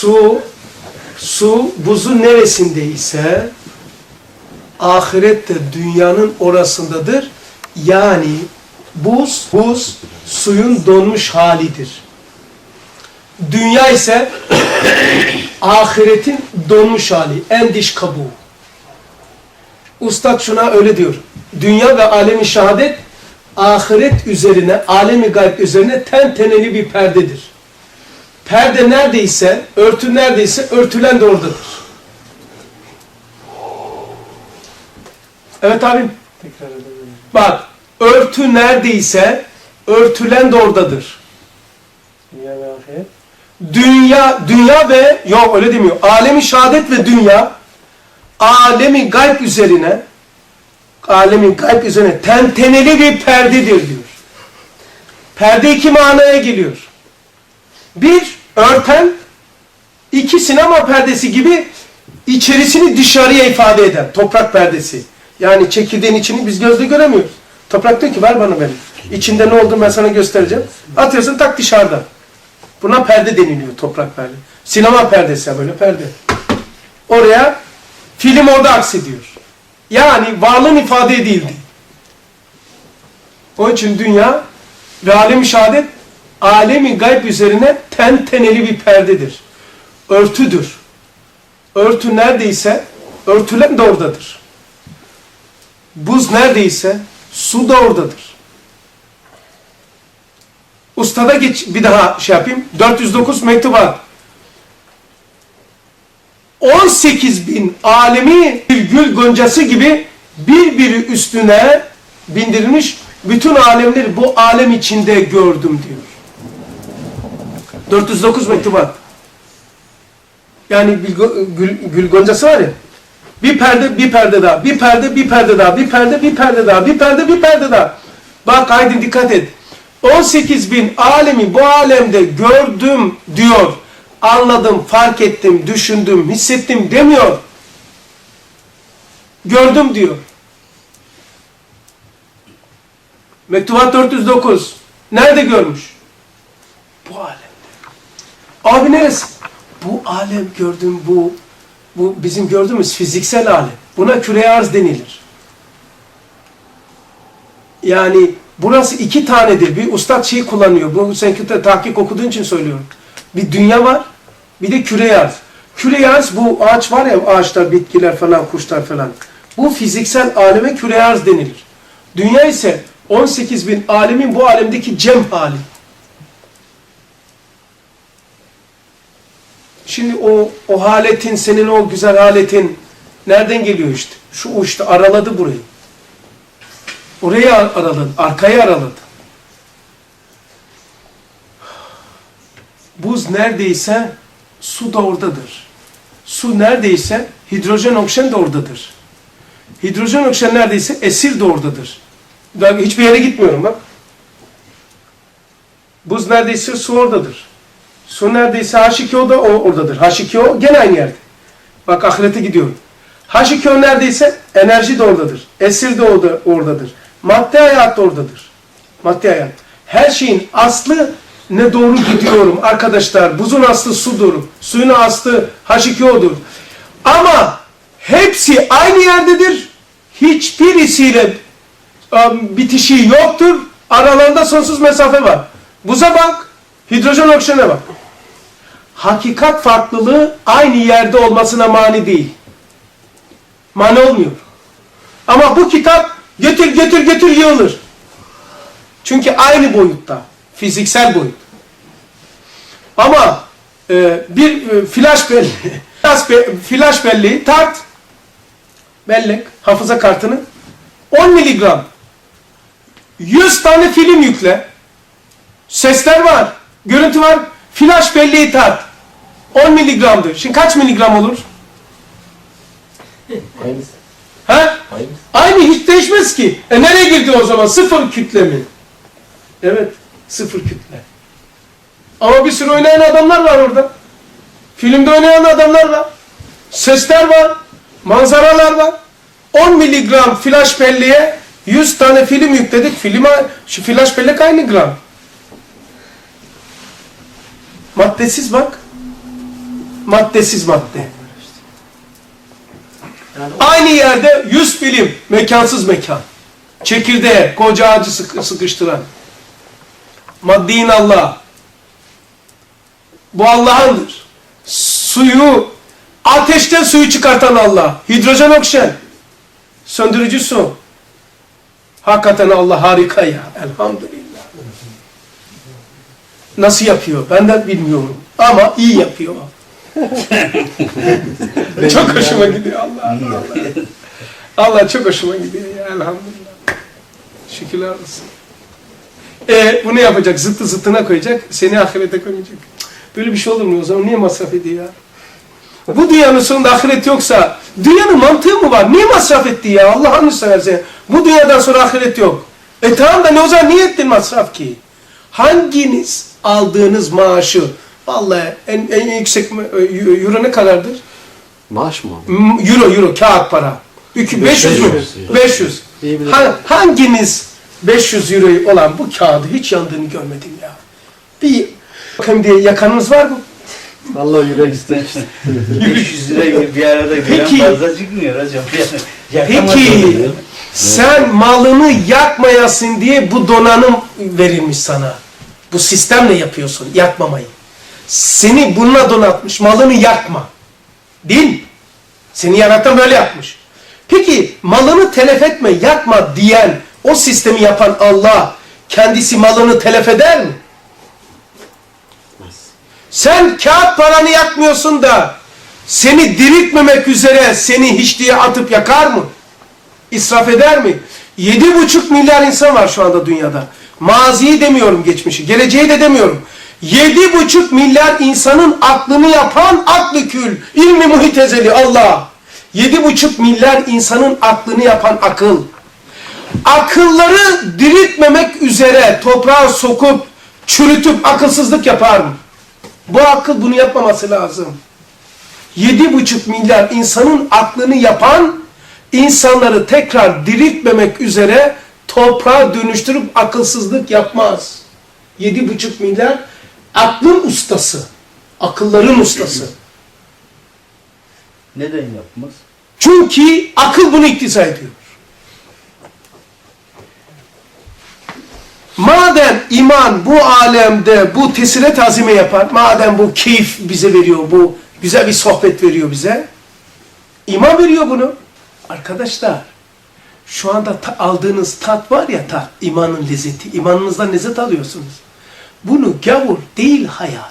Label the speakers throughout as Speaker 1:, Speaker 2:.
Speaker 1: su su buzun neresindeyse ahirette dünyanın orasındadır. Yani buz buz suyun donmuş halidir. Dünya ise ahiretin donmuş hali, en diş kabuğu. Ustad şuna öyle diyor. Dünya ve alemi şehadet ahiret üzerine, alemi gayb üzerine ten teneli bir perdedir. Perde neredeyse, örtü neredeyse örtülen de oradadır. Evet abim.
Speaker 2: Tekrar edelim.
Speaker 1: Bak, örtü neredeyse örtülen de oradadır.
Speaker 2: Dünya ve ahiret.
Speaker 1: Dünya, dünya ve, yok öyle demiyor. Alemi şehadet ve dünya, alemi gayb üzerine, alemin gayb üzerine tenteneli bir perdedir diyor. Perde iki manaya geliyor. Bir, örten, iki sinema perdesi gibi içerisini dışarıya ifade eden toprak perdesi. Yani çekirdeğin içini biz gözle göremiyoruz. Toprak diyor ki ver bana benim. İçinde ne olduğunu ben sana göstereceğim. Atıyorsun tak dışarıda. Buna perde deniliyor toprak perde. Sinema perdesi ya böyle perde. Oraya film orada aksediyor. Yani varlığın ifade edildi. Onun için dünya ve alem-i şehadet alemi gayb üzerine ten teneli bir perdedir. Örtüdür. Örtü neredeyse örtülen de oradadır. Buz neredeyse su da oradadır. Ustada geç bir daha şey yapayım. 409 mektubat. 18 bin alemi bir gül goncası gibi birbiri üstüne bindirilmiş bütün alemleri bu alem içinde gördüm diyor. 409 mektubat. Yani gül, gül, goncası var ya. Bir perde, bir perde daha, bir perde, bir perde daha, bir perde, bir perde daha, bir perde, bir perde daha. Bak haydi dikkat et. 18 bin alemi bu alemde gördüm diyor. Anladım, fark ettim, düşündüm, hissettim demiyor. Gördüm diyor. Mektubat 409. Nerede görmüş? Bu alemde. Abi neresi? Bu alem gördüm bu bu bizim gördüğümüz fiziksel alem. Buna küre arz denilir. Yani burası iki tanedir. Bir ustad şey kullanıyor. Bu sen tahkik okuduğun için söylüyorum. Bir dünya var, bir de küre arz. Küre arz bu ağaç var ya ağaçlar, bitkiler falan, kuşlar falan. Bu fiziksel aleme küre arz denilir. Dünya ise 18 bin alemin bu alemdeki cem hali. Şimdi o, o haletin, senin o güzel haletin nereden geliyor işte? Şu uçta araladı burayı. Orayı ar- araladı, arkayı araladı. Buz neredeyse su da oradadır. Su neredeyse hidrojen oksijen de oradadır. Hidrojen oksijen neredeyse esir de oradadır. Daha hiçbir yere gitmiyorum bak. Buz neredeyse su oradadır. Su neredeyse H2O da oradadır. H2O gene aynı yerde. Bak ahirete gidiyorum. H2O neredeyse enerji de oradadır. Esir de orada, oradadır. Madde hayat da oradadır. Madde hayat. Her şeyin aslı ne doğru gidiyorum arkadaşlar. Buzun aslı sudur. Suyun aslı H2O'dur. Ama hepsi aynı yerdedir. Hiçbirisiyle um, bitişi yoktur. Aralarında sonsuz mesafe var. Buza bak. Hidrojen oksijene bak. Hakikat farklılığı aynı yerde olmasına mani değil. Mani olmuyor. Ama bu kitap götür götür götür yığılır. Çünkü aynı boyutta. Fiziksel boyut. Ama e, bir e, flash belleği, flash, be, flash belleği tart, bellek, hafıza kartını 10 miligram 100 tane film yükle. Sesler var, görüntü var. Flash belleği tart. 10 miligramdır. Şimdi kaç miligram olur?
Speaker 2: Aynısı.
Speaker 1: He?
Speaker 2: Aynısı.
Speaker 1: Aynı hiç değişmez ki. E nereye girdi o zaman? Sıfır kütle mi? Evet, sıfır kütle. Ama bir sürü oynayan adamlar var orada. Filmde oynayan adamlar var. Sesler var. Manzaralar var. 10 miligram flash belleğe 100 tane film yükledik. Film, şu flash bellek aynı gram. Maddesiz bak. maddesiz madde.
Speaker 2: Yani
Speaker 1: Aynı yerde 100 film, mekansız mekan. Çekirdeğe, koca ağacı sıkı- sıkıştıran. Maddein Allah. Bu Allah'ındır. Suyu, ateşten suyu çıkartan Allah. Hidrojen oksijen. Söndürücü su. Hakikaten Allah harika ya. Elhamdülillah. Nasıl yapıyor? Ben de bilmiyorum. Ama iyi yapıyor. çok hoşuma gidiyor Allah Allah. Allah çok hoşuma gidiyor ya elhamdülillah. Şükürler olsun. E bunu yapacak, zıttı zıttına koyacak, seni ahirete koyacak. Böyle bir şey olur mu o zaman? Niye masraf ediyor ya? Bu dünyanın sonunda ahiret yoksa, dünyanın mantığı mı var? Niye masraf etti ya? Allah'ını seversen. Bu dünyadan sonra ahiret yok. E tamam da ne o zaman niye ettin masraf ki? Hanginiz aldığınız maaşı, vallahi en, en yüksek e, euro ne kadardır?
Speaker 3: Maaş mı?
Speaker 1: Euro, euro, kağıt para. Ükü- 500 mü?
Speaker 3: 500.
Speaker 1: 500.
Speaker 2: İyi bilir.
Speaker 1: Ha- hanginiz 500 euro olan bu kağıdı hiç yandığını görmedim ya. Bir bakayım diye yakanınız var mı?
Speaker 2: Vallahi yürek ister.
Speaker 4: 500 lira bir arada gören
Speaker 1: Peki.
Speaker 4: fazla çıkmıyor hocam. Yani
Speaker 1: Peki sen malını yakmayasın diye bu donanım verilmiş sana. Bu sistemle yapıyorsun yakmamayı. Seni bununla donatmış malını yakma. Değil mi? Seni yaratan böyle yapmış. Peki malını telef etme yakma diyen o sistemi yapan Allah kendisi malını telef eder mi? Sen kağıt paranı yakmıyorsun da seni diriltmemek üzere seni hiçliğe atıp yakar mı? İsraf eder mi? Yedi buçuk milyar insan var şu anda dünyada. Maziyi demiyorum geçmişi, geleceği de demiyorum. Yedi buçuk milyar insanın aklını yapan aklı kül, ilmi muhit ezeli Allah. Yedi buçuk milyar insanın aklını yapan akıl. Akılları diriltmemek üzere toprağa sokup çürütüp akılsızlık yapar mı? Bu akıl bunu yapmaması lazım. Yedi buçuk milyar insanın aklını yapan insanları tekrar diriltmemek üzere toprağa dönüştürüp akılsızlık yapmaz. Yedi buçuk milyar aklın ustası. Akılların ustası.
Speaker 4: Neden yapmaz?
Speaker 1: Çünkü akıl bunu iktiza ediyor. Madem iman bu alemde bu tesiret azime yapar, madem bu keyif bize veriyor, bu güzel bir sohbet veriyor bize, iman veriyor bunu. Arkadaşlar, şu anda ta- aldığınız tat var ya tat, imanın lezzeti, imanınızdan lezzet alıyorsunuz. Bunu gavur değil hayal,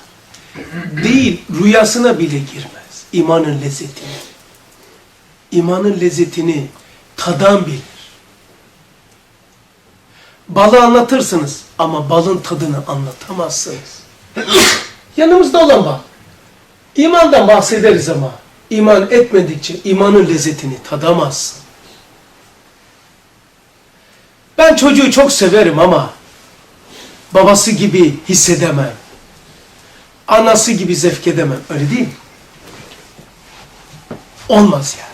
Speaker 1: değil rüyasına bile girmez, imanın lezzetini imanın lezzetini tadan bilir. Balı anlatırsınız ama balın tadını anlatamazsınız. Yanımızda olan bal. İmandan bahsederiz ama iman etmedikçe imanın lezzetini tadamazsın. Ben çocuğu çok severim ama babası gibi hissedemem. Anası gibi zevk edemem. Öyle değil mi? Olmaz yani.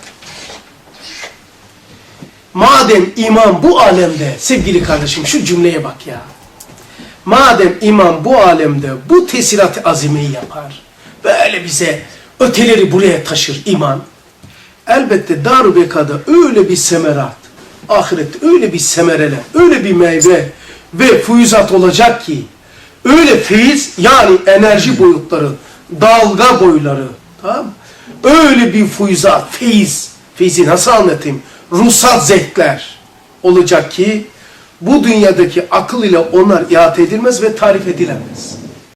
Speaker 1: Madem iman bu alemde, sevgili kardeşim şu cümleye bak ya. Madem iman bu alemde bu tesirat azimeyi yapar, böyle bize öteleri buraya taşır iman. Elbette dar bekada öyle bir semerat, ahirette öyle bir semereler, öyle bir meyve ve fuyuzat olacak ki, öyle feyiz yani enerji boyutları, dalga boyları, tamam? Öyle bir fuyuzat, feyiz, feyzi nasıl anlatayım? Ruhsat zevkler olacak ki bu dünyadaki akıl ile onlar ihate edilmez ve tarif edilemez.